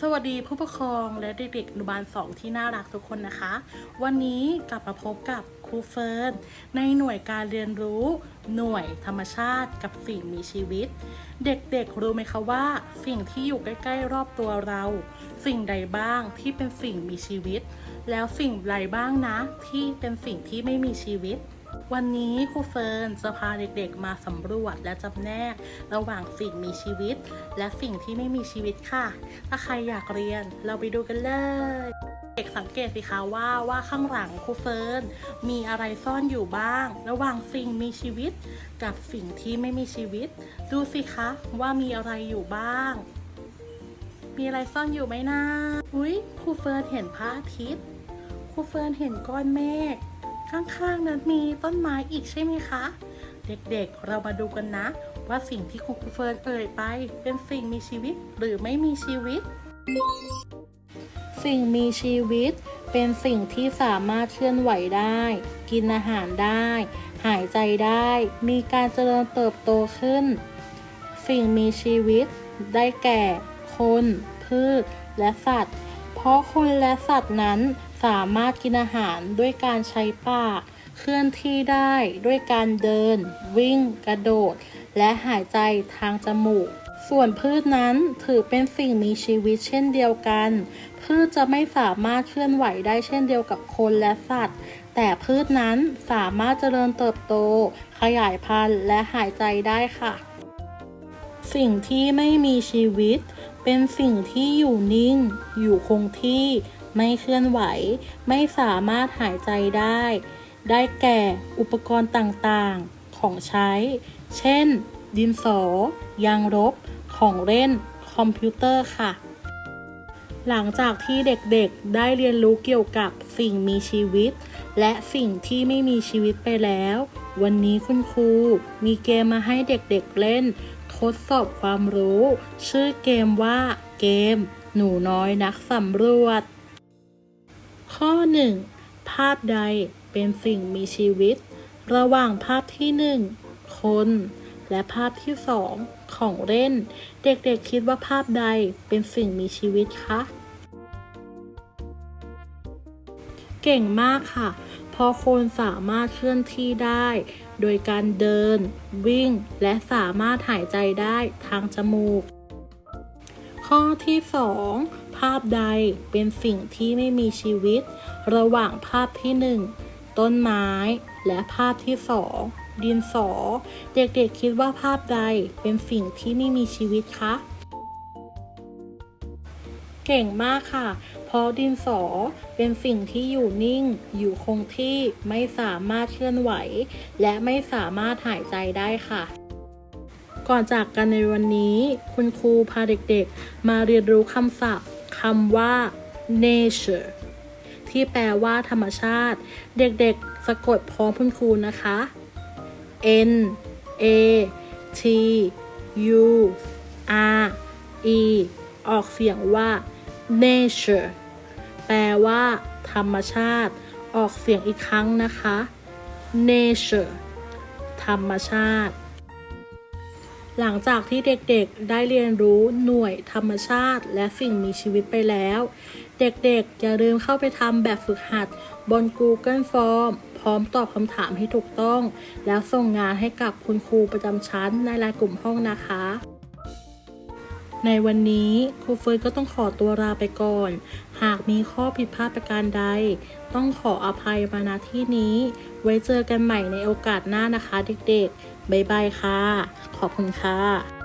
สวัสดีผู้ปกครองและเด็กๆอนุบาลสองที่น่ารักทุกคนนะคะ วันนี้กลับมาพบกับครูเฟิร์นในหน่วยการเรียนรู้ หน่วยธรรมชาติกับสิ่งมีชีวิต เด็กๆรู้ไหมคะว่า สิ่งที่อยู่ใกล้ๆรอบตัวเรา สิ่งใดบ้างที่เป็นสิ่งมีชีวิต แล้วสิ่งใดบ้างนะที่เป็นสิ่งที่ไม่มีชีวิต วันนี้ครูเฟิร์นจะพาเด็กๆมาสำรวจและจำแนก ระหว่างสิ่งมีชีวิต และสิ่งที่ไม่มีชีวิตค่ะ ถ้าใครอยากเรียนเราไปดูกันเลย เด็กสังเกตสิคะว่าว่าข้างหลังครูเฟิร์นมีอะไรซ่อนอยู่บ้าง ระหว่างสิ่งมีชีวิต กับสิ่งที่ไม่มีชีวิต ดูสิคะว่ามีอะไรอยู่บ้าง มีอะไรซ่อนอยู่ไหมนะอุ้ยครูเฟิร์นเห็นพระอาทิตย์ครูเฟิร์นเห็นก้อนเมฆ ข้างๆนั้นมีต้นไม้อีกใช่ไหมคะ เด็กๆ เรามาดูกันนะ ว่าสิ่งที่ครูเฟิร์นเอ่ยไป เป็นสิ่งมีชีวิตหรือไม่มีชีวิต สิ่งมีชีวิต เป็นสิ่งที่สามารถเคลื่อนไหวได้ กินอาหารได้ หายใจได้ มีการเจริญเติบโตขึ้น สิ่งมีชีวิต ได้แก่ คน พืช และสัตว์ เพราะคนและสัตว์นั้น สามารถกินอาหารด้วยการใช้ปาก เคลื่อนที่ได้ด้วยการเดิน วิ่ง กระโดด และหายใจทางจมูก ส่วนพืชนั้นถือเป็นสิ่งมีชีวิตเช่นเดียวกัน พืชจะไม่สามารถเคลื่อนไหวได้เช่นเดียวกับคนและสัตว์ แต่พืชนั้นสามารถเจริญเติบโต ขยายพันธุ์และหายใจได้ค่ะ สิ่งที่ไม่มีชีวิต เป็นสิ่งที่อยู่นิ่ง อยู่คงที่ ไม่เคลื่อนไหว ไม่สามารถหายใจได้ ได้แก่อุปกรณ์ต่างๆ ของใช้ เช่น ดินสอ ยางลบของเล่น คอมพิวเตอร์ค่ะ หลังจากที่เด็กๆ ได้เรียนรู้เกี่ยวกับสิ่งมีชีวิต และสิ่งที่ไม่มีชีวิตไปแล้ว วันนี้คุณครูมีเกมมาให้เด็กๆเล่น ทดสอบความรู้ ชื่อเกมว่าเกมหนูน้อยนักสำรวจ ข้อ 1 ภาพใดเป็นสิ่งมีชีวิต ระหว่างภาพที่ 1 คน และภาพที่ 2 ของเล่น เด็กๆคิดว่าภาพใดเป็นสิ่งมีชีวิตคะเก่งมากค่ะพราะคนสามารถเคลื่อนที่ได้ โดยการเดิน วิ่ง และสามารถหายใจได้ทางจมูก ข้อที่ 2 ภาพใดเป็นสิ่งที่ไม่มีชีวิต ระหว่างภาพที่ 1 ต้นไม้ และภาพที่ 2 ดินสอ เด็กๆคิดว่าภาพใดเป็นสิ่งที่ไม่มีชีวิตคะ เก่งมากค่ะ เพราะดินสอเป็นสิ่งที่อยู่นิ่ง อยู่คงที่ไม่สามารถเคลื่อนไหว และไม่สามารถหายใจได้ค่ะก่อนจากกันในวันนี้ คุณครูพาเด็กๆ มาเรียนรู้คำศัพท์ำว่า nature ที่แปลว่าธรรมชาติ เด็กๆ สะกดพร้อมคุณครูนะคะ N A T U R E ออกเสียงว่า nature แปลว่า ธรรมชาติ ออกเสียงอีกครั้งนะคะ nature ธรรมชาติ หลังจากที่เด็กๆได้เรียนรู้หน่วยธรรมชาติ และสิ่งมีชีวิตไปแล้ว เด็กๆ อย่าลืมเข้าไปทำแบบฝึกหัด บน Google Form พร้อมตอบคำถามให้ถูกต้อง แล้วส่งงานให้กับคุณครูประจำชั้นในรายกลุ่มห้องนะคะ ในวันนี้ครูเฟิร์นก็ต้องขอตัวลาไปก่อน หากมีข้อผิดพลาดประการใด ต้องขออภัยมาณที่นี้ ไว้เจอกันใหม่ในโอกาสหน้านะคะเด็กๆ บ๊ายบายค่ะ ขอบคุณค่ะ